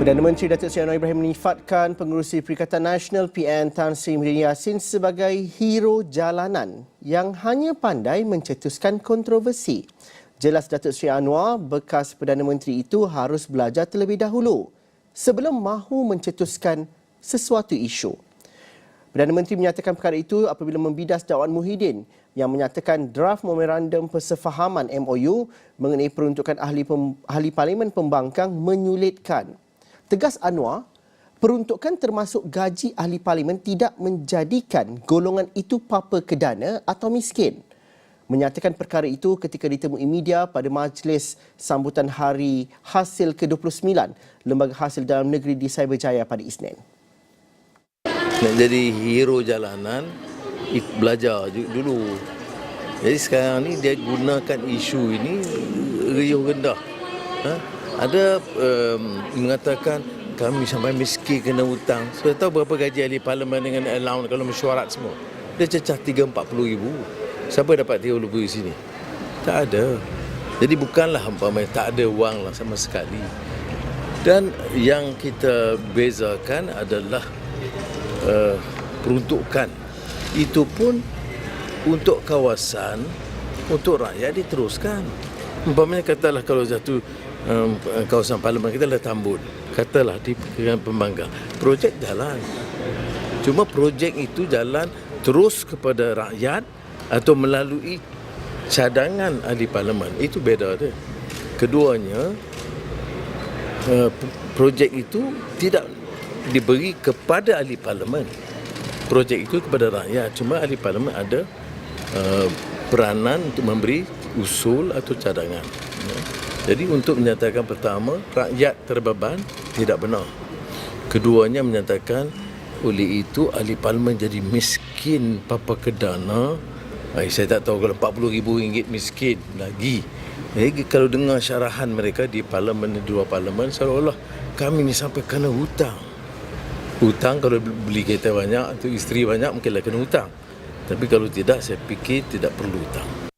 Perdana Menteri Datuk Seri Anwar Ibrahim menifatkan pengurusi Perikatan Nasional PN Tan Sri Muhyiddin Yassin sebagai hero jalanan yang hanya pandai mencetuskan kontroversi. Jelas Datuk Seri Anwar, bekas Perdana Menteri itu harus belajar terlebih dahulu sebelum mahu mencetuskan sesuatu isu. Perdana Menteri menyatakan perkara itu apabila membidas dakwaan Muhyiddin yang menyatakan draft memorandum persefahaman MOU mengenai peruntukan ahli, pem, ahli parlimen pembangkang menyulitkan. Tegas Anwar, peruntukan termasuk gaji ahli parlimen tidak menjadikan golongan itu papa kedana atau miskin. Menyatakan perkara itu ketika ditemui media pada majlis sambutan hari hasil ke-29 Lembaga Hasil Dalam Negeri di Cyberjaya pada Isnin. Nak jadi hero jalanan, belajar dulu. Jadi sekarang ni dia gunakan isu ini riuh rendah. Ha? Ada um, mengatakan kami sampai miskin kena hutang. Sudah tahu berapa gaji ahli parlimen dengan allowance kalau mesyuarat semua? Dia cecah 3-40 ribu. Siapa dapat 30 ribu di sini? Tak ada. Jadi bukanlah umpamanya tak ada wang lah sama sekali. Dan yang kita bezakan adalah uh, peruntukan itu pun untuk kawasan untuk rakyat diteruskan umpamanya katalah kalau satu um, kawasan parlimen kita adalah tambun katalah di Pekangan pembangkang projek jalan cuma projek itu jalan terus kepada rakyat atau melalui cadangan ahli parlimen itu beda dia keduanya uh, projek itu tidak diberi kepada ahli parlimen. Projek itu kepada rakyat. Cuma ahli parlimen ada uh, peranan untuk memberi usul atau cadangan. Jadi untuk menyatakan pertama, rakyat terbeban tidak benar. Keduanya menyatakan oleh itu ahli parlimen jadi miskin papa kedana. Ay, saya tak tahu kalau 40 ribu ringgit miskin lagi. Jadi kalau dengar syarahan mereka di parlimen, di luar parlimen, seolah-olah kami ni sampai kena hutang. Hutang kalau beli kereta banyak atau isteri banyak mungkinlah kena hutang. Tapi kalau tidak saya fikir tidak perlu hutang.